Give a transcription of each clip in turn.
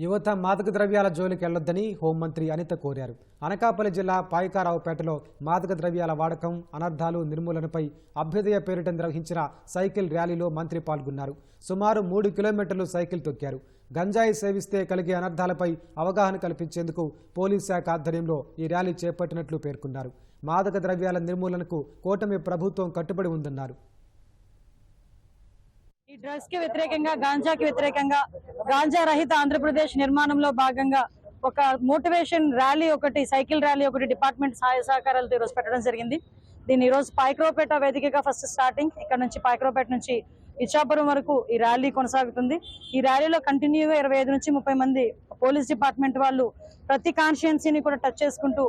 యువత మాదక ద్రవ్యాల జోలికి వెళ్ళొద్దని హోంమంత్రి అనిత కోరారు. అనకాపల్లి జిల్లా పాయకారావుపేటలో మాదక ద్రవ్యాల వాడకం అనర్థాలు నిర్మూలనపై అభ్యుదయ పేరిట నిర్వహించిన సైకిల్ ర్యాలీలో మంత్రి పాల్గొన్నారు. సుమారు మూడు కిలోమీటర్లు సైకిల్ తొక్కారు. గంజాయి సేవిస్తే కలిగే అనర్థాలపై అవగాహన కల్పించేందుకు పోలీస్ శాఖ ఆధ్వర్యంలో ఈ ర్యాలీ చేపట్టినట్లు పేర్కొన్నారు. మాదక ద్రవ్యాల నిర్మూలనకు కూటమి ప్రభుత్వం కట్టుబడి ఉందన్నారు. ఈ డ్రగ్స్కి వ్యతిరేకంగా గాంజాకి వ్యతిరేకంగా గాంజా రహిత ఆంధ్రప్రదేశ్ నిర్మాణంలో భాగంగా ఒక మోటివేషన్ ర్యాలీ ఒకటి సైకిల్ ర్యాలీ ఒకటి డిపార్ట్మెంట్ సహాయ సహకారాలతో ఈరోజు పెట్టడం జరిగింది. దీన్ని ఈరోజు పైక్రోపేట వేదికగా ఫస్ట్ స్టార్టింగ్. ఇక్కడ నుంచి పైక్రోపేట నుంచి ఇచ్చాపురం వరకు ఈ ర్యాలీ కొనసాగుతుంది. ఈ ర్యాలీలో కంటిన్యూగా ఇరవై ఐదు నుంచి ముప్పై మంది పోలీస్ డిపార్ట్మెంట్ వాళ్ళు ప్రతి కాన్స్టిట్యున్సీని కూడా టచ్ చేసుకుంటూ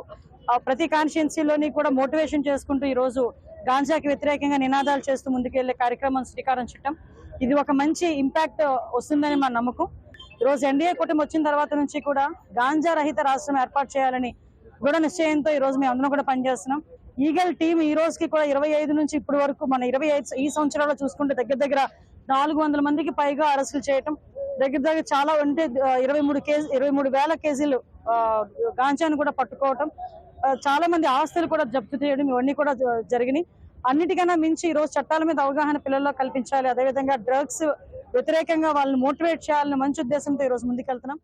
ప్రతి కాన్స్టిట్యున్సీలోని కూడా మోటివేషన్ చేసుకుంటూ ఈ రోజు గాంజాకి వ్యతిరేకంగా నినాదాలు చేస్తూ ముందుకెళ్ళే కార్యక్రమం శ్రీకారం చుట్టం. ఇది ఒక మంచి ఇంపాక్ట్ వస్తుందని మా నమ్మకం. ఈ రోజు ఎన్డీఏ కూటమి వచ్చిన తర్వాత నుంచి కూడా గాంజా రహిత రాష్ట్రం ఏర్పాటు చేయాలని దృఢ నిశ్చయంతో ఈ రోజు మేము అందరం కూడా పనిచేస్తున్నాం. ఈగల్ టీం ఈ రోజుకి కూడా ఇరవై ఐదు నుంచి ఇప్పటి వరకు మన ఇరవై ఐదు ఈ సంవత్సరాల్లో చూసుకుంటే దగ్గర దగ్గర నాలుగు వందల మందికి పైగా అరెస్టులు చేయటం దగ్గర దగ్గర చాలా అంటే ఇరవై మూడు కేజీ ఇరవై మూడు వేల కేజీలు గాంజాను కూడా పట్టుకోవటం చాలా మంది ఆస్తులు కూడా జప్తు చేయడం ఇవన్నీ కూడా జరిగినాయి. అన్నిటికన్నా మించి ఈ రోజు చట్టాల మీద అవగాహన పిల్లల్లో కల్పించాలి. అదేవిధంగా డ్రగ్స్ వ్యతిరేకంగా వాళ్ళని మోటివేట్ చేయాలని మంచి ఉద్దేశంతో ఈ రోజు ముందుకెళ్తున్నాం.